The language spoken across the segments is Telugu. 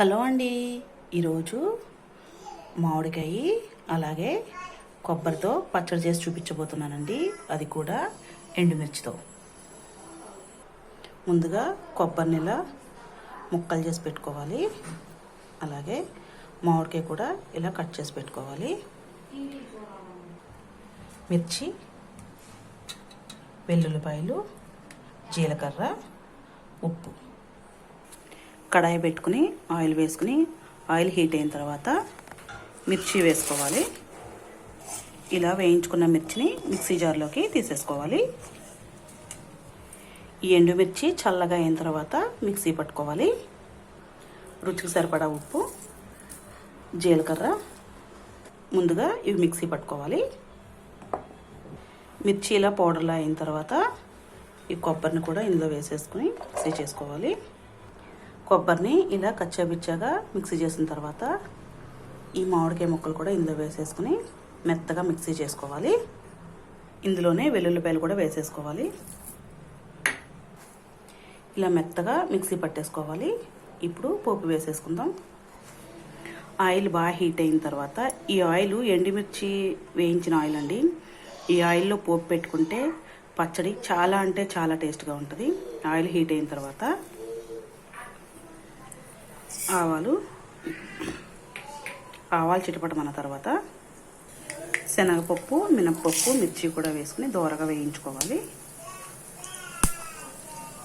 హలో అండి. ఈరోజు మామిడికాయ అలాగే కొబ్బరితో పచ్చడి చేసి చూపించబోతున్నానండి. అది కూడా ఎండుమిర్చితో. ముందుగా కొబ్బరిని ఇలా ముక్కలు చేసి పెట్టుకోవాలి. అలాగే మామిడికాయ కూడా ఇలా కట్ చేసి పెట్టుకోవాలి. మిర్చి వెల్లుల్లిపాయలు జీలకర్ర ఉప్పు. కడాయి పెట్టుకుని ఆయిల్ వేసుకుని ఆయిల్ హీట్ అయిన తర్వాత మిర్చి వేసుకోవాలి. ఇలా వేయించుకున్న మిర్చిని మిక్సీ జార్లోకి తీసేసుకోవాలి. ఈ ఎండుమిర్చి చల్లగా అయిన తర్వాత మిక్సీ పట్టుకోవాలి. రుచికి సరిపడా ఉప్పు జీలకర్ర ముందుగా ఇవి మిక్సీ పట్టుకోవాలి. మిర్చి ఇలా పౌడర్లా అయిన తర్వాత ఈ కొబ్బరిని కూడా ఇందులో వేసేసుకుని మిక్సీ చేసుకోవాలి. కొబ్బరిని ఇలా కచ్చాబిచ్చాగా మిక్సీ చేసిన తర్వాత ఈ మామిడికాయ ముక్కలు కూడా ఇందులో వేసేసుకుని మెత్తగా మిక్సీ చేసుకోవాలి. ఇందులోనే వెల్లుల్లిపాయలు కూడా వేసేసుకోవాలి. ఇలా మెత్తగా మిక్సీ పట్టేసుకోవాలి. ఇప్పుడు పోపు వేసేసుకుందాం. ఆయిల్ బాగా హీట్ అయిన తర్వాత ఈ ఆయిల్ ఎండుమిర్చి వేయించిన ఆయిల్ అండి. ఈ ఆయిల్లో పోపు పెట్టుకుంటే పచ్చడి చాలా అంటే చాలా టేస్ట్గా ఉంటుంది. ఆయిల్ హీట్ అయిన తర్వాత ఆవాలు. ఆవాలు చిటపటమన్న తర్వాత శనగపప్పు మినప్పప్పు మిర్చి కూడా వేసుకుని దోరగా వేయించుకోవాలి.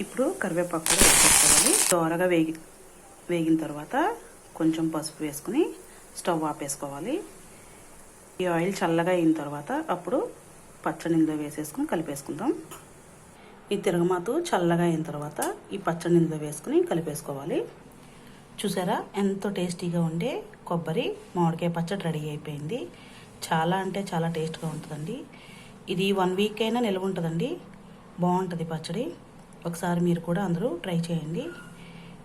ఇప్పుడు కరివేపాకు కూడా వేసుకోవాలి దోరగా వేగి వేగిన తర్వాత కొంచెం పసుపు వేసుకుని స్టవ్ ఆపేసుకోవాలి. ఈ ఆయిల్ చల్లగా అయిన తర్వాత అప్పుడు పచ్చడి ఇందులో వేసేసుకుని కలిపేసుకుందాం. ఈ తిరగమాతు చల్లగా అయిన తర్వాత ఈ పచ్చడి ఇందులో వేసుకుని కలిపేసుకోవాలి. చూసారా? ఎంతో టేస్టీగా ఉండే కొబ్బరి మామిడికాయ పచ్చడి రెడీ అయిపోయింది. చాలా అంటే చాలా టేస్ట్గా ఉంటుందండి. ఇది వన్ వీక్ అయినా నిల్వ ఉంటుందండి. బాగుంటుంది పచ్చడి. ఒకసారి మీరు కూడా అందరూ ట్రై చేయండి.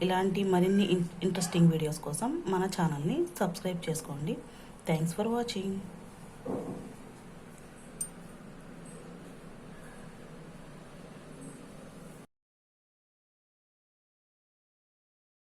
ఇలాంటి మరిన్ని ఇంట్రెస్టింగ్ వీడియోస్ కోసం మన ఛానల్ని సబ్స్క్రైబ్ చేసుకోండి. Thanks for watching.